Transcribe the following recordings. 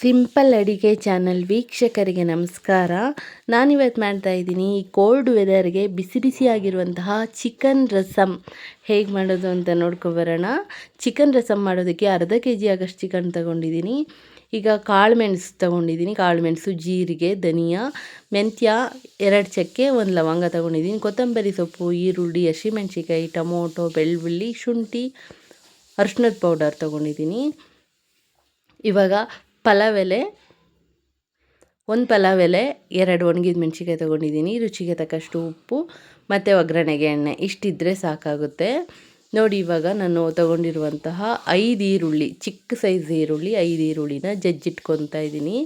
Simple ಅಡಿಗೆ channel ವೀಕ್ಷಕರಿಗೆ ನಮಸ್ಕಾರ. ನಾನಿವತ್ತು ಮಾಡ್ತಾ ಇದ್ದೀನಿ ಈ ಕೋಲ್ಡ್ ವೆದರ್ಗೆ ಬಿಸಿ ಬಿಸಿಯಾಗಿರುವಂತಹ ಚಿಕನ್ ರಸಮ್ ಹೇಗೆ ಮಾಡೋದು ಅಂತ ನೋಡ್ಕೊಬರೋಣ ಚಿಕನ್ ರಸಮ್ ಮಾಡೋದಕ್ಕೆ ಅರ್ಧ ಕೆ ಜಿ ಆಗಷ್ಟು ಚಿಕನ್ ತಗೊಂಡಿದ್ದೀನಿ. ಈಗ ಕಾಳು ಮೆಣಸು ತೊಗೊಂಡಿದ್ದೀನಿ. ಕಾಳು ಮೆಣಸು ಜೀರಿಗೆ, ಧನಿಯಾ, ಮೆಂತ್ಯ, ಎರಡು ಚಕ್ಕೆ, ಒಂದು ಲವಂಗ ತೊಗೊಂಡಿದ್ದೀನಿ. ಕೊತ್ತಂಬರಿ ಸೊಪ್ಪು, ಈರುಳ್ಳಿ ಹಸಿಮೆಣ್ಸಿಕಾಯಿ ಟೊಮೊಟೊ, ಬೆಳ್ಳುಳ್ಳಿ, ಶುಂಠಿ ಅರ್ಶಿನದ ಪೌಡರ್ ತೊಗೊಂಡಿದ್ದೀನಿ. ಇವಾಗ ಪಲಾವ್ ಎಲೆ ಒಂದು ಪಲಾವ್ ಎಲೆ ಎರಡು ಒಣಗಿದ ಮೆಣಸಿಕಾಯಿ ತೊಗೊಂಡಿದ್ದೀನಿ ರುಚಿಗೆ ತಕ್ಕಷ್ಟು ಉಪ್ಪು, ಮತ್ತು ಒಗ್ಗರಣೆಗೆ ಎಣ್ಣೆ. ಇಷ್ಟಿದ್ದರೆ ಸಾಕಾಗುತ್ತೆ. ನೋಡಿ, ಇವಾಗ ನಾನು ತೊಗೊಂಡಿರುವಂತಹ ಐದು ಈರುಳ್ಳಿ, ಚಿಕ್ಕ ಸೈಜ್ ಈರುಳ್ಳಿ, ಐದು ಈರುಳ್ಳಿನ ಜಜ್ಜಿಟ್ಕೊತಾ ಇದ್ದೀನಿ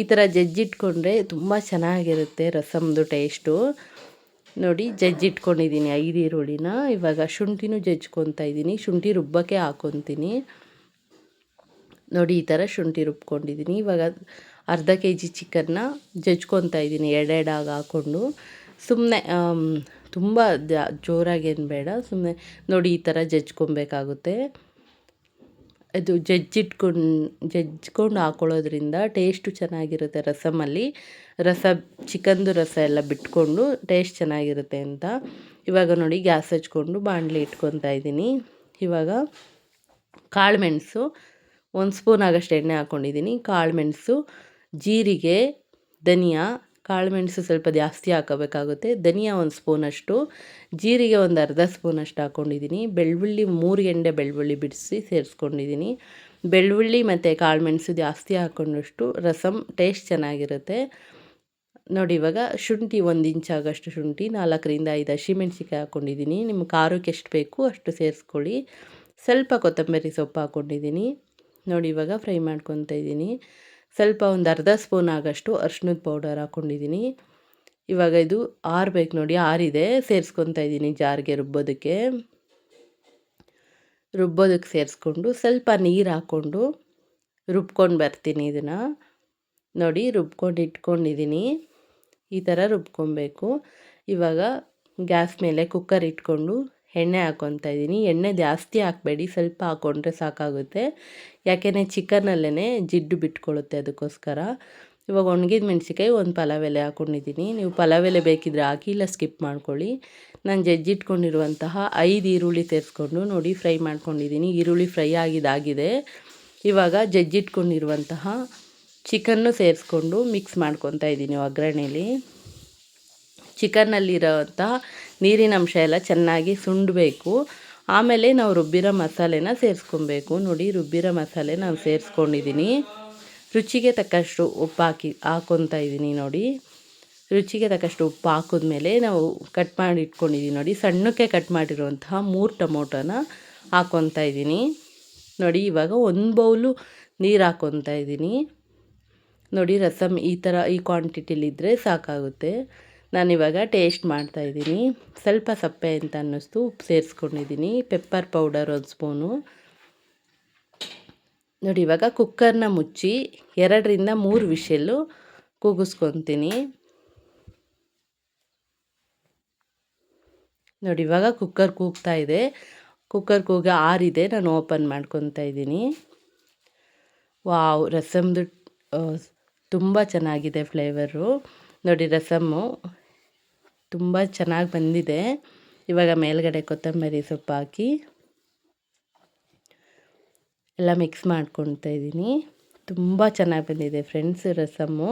ಈ ಥರ ಜಜ್ಜಿಟ್ಕೊಂಡ್ರೆ ತುಂಬ ಚೆನ್ನಾಗಿರುತ್ತೆ ರಸಮ್ದು ಟೇಸ್ಟು. ನೋಡಿ ಜಜ್ಜಿಟ್ಕೊಂಡಿದ್ದೀನಿ ಐದು ಈರುಳ್ಳಿನ. ಇವಾಗ ಶುಂಠಿನೂ ಜಜ್ಕೊತಾ ಇದ್ದೀನಿ ಶುಂಠಿ ರುಬ್ಬಕ್ಕೆ ಹಾಕ್ಕೊತೀನಿ ನೋಡಿ ಈ ಥರ ಶುಂಠಿ ರುಬ್ಕೊಂಡಿದ್ದೀನಿ. ಇವಾಗ ಅರ್ಧ ಕೆ ಜಿ ಚಿಕನ್ನ ಜಜ್ಕೊತಾ ಇದ್ದೀನಿ, ಎರಡೆರಡಾಗಿ ಹಾಕ್ಕೊಂಡು. ಸುಮ್ಮನೆ ತುಂಬ ಜೋರಾಗೇನು ಬೇಡ ಸುಮ್ಮನೆ ನೋಡಿ ಈ ಥರ ಜಜ್ಕೊಬೇಕಾಗುತ್ತೆ. ಅದು ಜಜ್ಜಿಟ್ಕೊಂಡು ಜಜ್ಕೊಂಡು ಹಾಕ್ಕೊಳ್ಳೋದ್ರಿಂದ ಟೇಸ್ಟು ಚೆನ್ನಾಗಿರುತ್ತೆ ರಸಮಲ್ಲಿ. ರಸ, ಚಿಕನ್ದು ರಸ ಎಲ್ಲ ಬಿಟ್ಕೊಂಡು ಟೇಸ್ಟ್ ಚೆನ್ನಾಗಿರುತ್ತೆ ಅಂತ. ಇವಾಗ ನೋಡಿ ಗ್ಯಾಸ್ ಹಚ್ಕೊಂಡು ಬಾಣಲಿ ಇಟ್ಕೊತಾ ಇದ್ದೀನಿ. ಇವಾಗ ಕಾಳು ಮೆಣಸು ಒಂದು ಸ್ಪೂನ್ ಆಗಷ್ಟು ಎಣ್ಣೆ ಹಾಕ್ಕೊಂಡಿದ್ದೀನಿ, ಕಾಳು ಮೆಣಸು, ಜೀರಿಗೆ, ಧನಿಯಾ, ಕಾಳು ಮೆಣಸು ಸ್ವಲ್ಪ ಜಾಸ್ತಿ ಹಾಕೋಬೇಕಾಗುತ್ತೆ. ಧನಿಯಾ ಒಂದು ಸ್ಪೂನಷ್ಟು ಜೀರಿಗೆ ಒಂದು ಅರ್ಧ ಸ್ಪೂನಷ್ಟು ಹಾಕ್ಕೊಂಡಿದ್ದೀನಿ. ಬೆಳ್ಳುಳ್ಳಿ ಮೂರು ಎಂಡೆ ಬೆಳ್ಳುಳ್ಳಿ ಬಿಡಿಸಿ ಸೇರಿಸ್ಕೊಂಡಿದ್ದೀನಿ. ಬೆಳ್ಳುಳ್ಳಿ ಮತ್ತು ಕಾಳು ಮೆಣಸು ಜಾಸ್ತಿ ಹಾಕ್ಕೊಂಡಷ್ಟು ರಸಮ್ ಟೇಸ್ಟ್ ಚೆನ್ನಾಗಿರುತ್ತೆ. ನೋಡಿ, ಇವಾಗ ಶುಂಠಿ ಒಂದು ಇಂಚ್ ಆಗೋಷ್ಟು ಶುಂಠಿ, ನಾಲ್ಕರಿಂದ ಐದು ಹಸಿಮೆಣ್ಸಿಕಾಯಿ ಹಾಕ್ಕೊಂಡಿದ್ದೀನಿ. ನಿಮ್ಮ ಖಾರಕ್ಕೆ ಎಷ್ಟು ಬೇಕು ಅಷ್ಟು ಸೇರಿಸ್ಕೊಳ್ಳಿ. ಸ್ವಲ್ಪ ಕೊತ್ತಂಬರಿ ಸೊಪ್ಪು ಹಾಕ್ಕೊಂಡಿದ್ದೀನಿ. ನೋಡಿ, ಇವಾಗ ಫ್ರೈ ಮಾಡ್ಕೊತಾ ಇದ್ದೀನಿ. ಸ್ವಲ್ಪ ಒಂದು ಅರ್ಧ ಸ್ಪೂನ್ ಆಗೋಷ್ಟು ಅರ್ಶಿನದ ಪೌಡರ್ ಹಾಕ್ಕೊಂಡಿದ್ದೀನಿ ಇವಾಗ ಇದು ಆರಬೇಕು ನೋಡಿ, ಆರಿದೆ. ಸೇರಿಸ್ಕೊತಾ ಇದ್ದೀನಿ ಜಾರಿಗೆ ರುಬ್ಬೋದಕ್ಕೆ. ರುಬ್ಬೋದಕ್ಕೆ ಸೇರಿಸ್ಕೊಂಡು ಸ್ವಲ್ಪ ನೀರು ಹಾಕ್ಕೊಂಡು ರುಬ್ಕೊಂಡು ಬರ್ತೀನಿ ಇದನ್ನು. ನೋಡಿ, ರುಬ್ಕೊಂಡು ಇಟ್ಕೊಂಡಿದ್ದೀನಿ. ಈ ಥರ ರುಬ್ಕೊಬೇಕು. ಇವಾಗ ಗ್ಯಾಸ್ ಮೇಲೆ ಕುಕ್ಕರ್ ಇಟ್ಕೊಂಡು ಎಣ್ಣೆ ಹಾಕ್ಕೊತಾ ಇದ್ದೀನಿ. ಎಣ್ಣೆ ಜಾಸ್ತಿ ಹಾಕಬೇಡಿ, ಸ್ವಲ್ಪ ಹಾಕ್ಕೊಂಡ್ರೆ ಸಾಕಾಗುತ್ತೆ. ಯಾಕೆಂದರೆ ಚಿಕನಲ್ಲೇ ಜಿಡ್ಡು ಬಿಟ್ಕೊಳ್ಳುತ್ತೆ ಅದಕ್ಕೋಸ್ಕರ. ಇವಾಗ ಒಣಗಿದ ಮೆಣಸಿಕಾಯಿ ಒಂದು ಪಲಾವ್ ಎಲೆ ಹಾಕ್ಕೊಂಡಿದ್ದೀನಿ ನೀವು ಪಲಾವ್ ಎಲೆ ಬೇಕಿದ್ರೆ ಹಾಕಿ ಇಲ್ಲ ಸ್ಕಿಪ್ ಮಾಡ್ಕೊಳ್ಳಿ. ನಾನು ಜಜ್ಜಿಟ್ಕೊಂಡಿರುವಂತಹ ಐದು ಈರುಳ್ಳಿ ತೆರೆಸ್ಕೊಂಡು ನೋಡಿ ಫ್ರೈ ಮಾಡ್ಕೊಂಡಿದ್ದೀನಿ. ಈರುಳ್ಳಿ ಫ್ರೈ ಆಗಿದಾಗಿದೆ ಇವಾಗ ಜಜ್ಜಿಟ್ಕೊಂಡಿರುವಂತಹ ಚಿಕನ್ನು ಸೇರಿಸ್ಕೊಂಡು ಮಿಕ್ಸ್ ಮಾಡ್ಕೊತಾ ಇದ್ದೀನಿ ಒಗ್ಗರಣೆಲಿ. ಚಿಕನ್ನಲ್ಲಿರೋಂತಹ ನೀರಿನ ಅಂಶ ಎಲ್ಲ ಚೆನ್ನಾಗಿ ಸುಂಡಬೇಕು. ಆಮೇಲೆ ನಾವು ರುಬ್ಬಿರೋ ಮಸಾಲೆನ ಸೇರಿಸ್ಕೊಬೇಕು. ನೋಡಿ ರುಬ್ಬಿರೋ ಮಸಾಲೆ ನಾನು ಸೇರಿಸ್ಕೊಂಡಿದ್ದೀನಿ. ರುಚಿಗೆ ತಕ್ಕಷ್ಟು ಉಪ್ಪು ಹಾಕಿ ಹಾಕ್ಕೊತಾ ಇದ್ದೀನಿ ನೋಡಿ. ರುಚಿಗೆ ತಕ್ಕಷ್ಟು ಉಪ್ಪು ಹಾಕಿದ್ಮೇಲೆ ನಾವು ಕಟ್ ಮಾಡಿ ಇಟ್ಕೊಂಡಿದ್ದೀನಿ ನೋಡಿ. ಸಣ್ಣಕ್ಕೆ ಕಟ್ ಮಾಡಿರುವಂತಹ ಮೂರು ಟೊಮೊಟೊನ ಹಾಕ್ಕೊತಾ ಇದ್ದೀನಿ. ನೋಡಿ ಇವಾಗ ಒಂದು ಬೌಲು ನೀರು ಹಾಕ್ಕೊತಾ ಇದ್ದೀನಿ. ನೋಡಿ ರಸಮ್ ಈ ಥರ ಈ ಕ್ವಾಂಟಿಟಿಲಿದ್ದರೆ ಸಾಕಾಗುತ್ತೆ. ನಾನಿವಾಗ ಟೇಸ್ಟ್ ಮಾಡ್ತಾಯಿದ್ದೀನಿ ಸ್ವಲ್ಪ ಸಪ್ಪೆ ಅಂತ ಅನ್ನಿಸ್ತು, ಉಪ್ಪು ಸೇರಿಸ್ಕೊಂಡಿದ್ದೀನಿ. ಪೆಪ್ಪರ್ ಪೌಡರ್ ಒಂದು ಸ್ಪೂನು ನೋಡಿ, ಇವಾಗ ಕುಕ್ಕರ್ನ ಮುಚ್ಚಿ ಎರಡರಿಂದ ಮೂರು ವಿಷಲ್ಲು ಕೂಗಿಸ್ಕೊತೀನಿ. ನೋಡಿ, ಇವಾಗ ಕುಕ್ಕರ್ ಕೂಗ್ತಾ ಇದೆ. ಕುಕ್ಕರ್ ಕೂಗ ಆರಿದೆ, ನಾನು ಓಪನ್ ಮಾಡ್ಕೊತಾ ಇದ್ದೀನಿ. ವಾವ್ ರಸಮ್ದು ತುಂಬ ಚೆನ್ನಾಗಿದೆ ಫ್ಲೇವರು ನೋಡಿ, ರಸಮ್ಮು ತುಂಬ ಚೆನ್ನಾಗಿ ಬಂದಿದೆ. ಇವಾಗ ಮೇಲ್ಗಡೆ ಕೊತ್ತಂಬರಿ ಸೊಪ್ಪು ಹಾಕಿ ಎಲ್ಲ ಮಿಕ್ಸ್ ಮಾಡ್ಕೊತಾ ಇದ್ದೀನಿ. ತುಂಬ ಚೆನ್ನಾಗಿ ಬಂದಿದೆ ಫ್ರೆಂಡ್ಸ್ ರಸಮ್ಮು.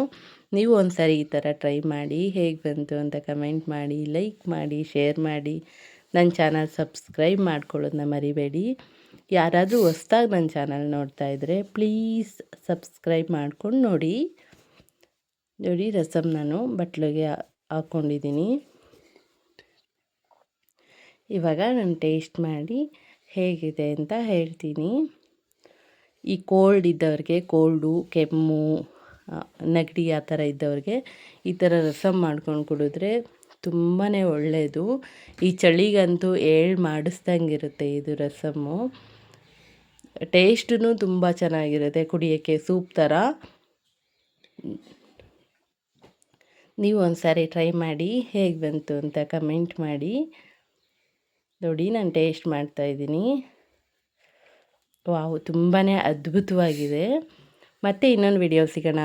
ನೀವು ಒಂದು ಸಾರಿ ಈ ಥರ ಟ್ರೈ ಮಾಡಿ ಹೇಗೆ ಬಂತು ಅಂತ ಕಮೆಂಟ್ ಮಾಡಿ ಲೈಕ್ ಮಾಡಿ ಶೇರ್ ಮಾಡಿ. ನನ್ನ ಚಾನಲ್ ಸಬ್ಸ್ಕ್ರೈಬ್ ಮಾಡ್ಕೊಳ್ಳೋದನ್ನ ಮರಿಬೇಡಿ. ಯಾರಾದರೂ ಹೊಸ್ದಾಗಿ ನನ್ನ ಚಾನಲ್ ನೋಡ್ತಾ ಇದ್ದರೆ ಪ್ಲೀಸ್ ಸಬ್ಸ್ಕ್ರೈಬ್ ಮಾಡ್ಕೊಂಡು ನೋಡಿ. ನೋಡಿ ರಸಮ್ ನಾನು ಬಟ್ಲಿಗೆ ಹಾಕ್ಕೊಂಡಿದ್ದೀನಿ ಇವಾಗ ನಾನು ಟೇಸ್ಟ್ ಮಾಡಿ ಹೇಗಿದೆ ಅಂತ ಹೇಳ್ತೀನಿ. ಈ ಕೋಲ್ಡ್ ಇದ್ದವ್ರಿಗೆ ಕೋಲ್ಡು, ಕೆಮ್ಮು ನೆಗಡಿ ಆ ಥರ ಇದ್ದವ್ರಿಗೆ ಈ ಥರ ರಸಮ್ ಮಾಡ್ಕೊಂಡು ಕುಡಿದ್ರೆ ತುಂಬಾ ಒಳ್ಳೆಯದು ಈ ಚಳಿಗಂತೂ ಏಳು ಮಾಡಿಸ್ದಂಗಿರುತ್ತೆ ಇದು ರಸಮ್ಮು. ಟೇಸ್ಟೂ ತುಂಬ ಚೆನ್ನಾಗಿರುತ್ತೆ ಕುಡಿಯೋಕ್ಕೆ, ಸೂಪ್ ಥರ. ನೀವು ಒಂದು ಸಾರಿ ಟ್ರೈ ಮಾಡಿ ಹೇಗೆ ಬಂತು ಅಂತ ಕಮೆಂಟ್ ಮಾಡಿ. ನೋಡಿ ನಾನು ಟೇಸ್ಟ್ ಮಾಡ್ತಾಯಿದ್ದೀನಿ ವಾವು ತುಂಬಾ ಅದ್ಭುತವಾಗಿದೆ. ಮತ್ತೆ ಇನ್ನೊಂದು ವಿಡಿಯೋ ಸಿಗೋಣ.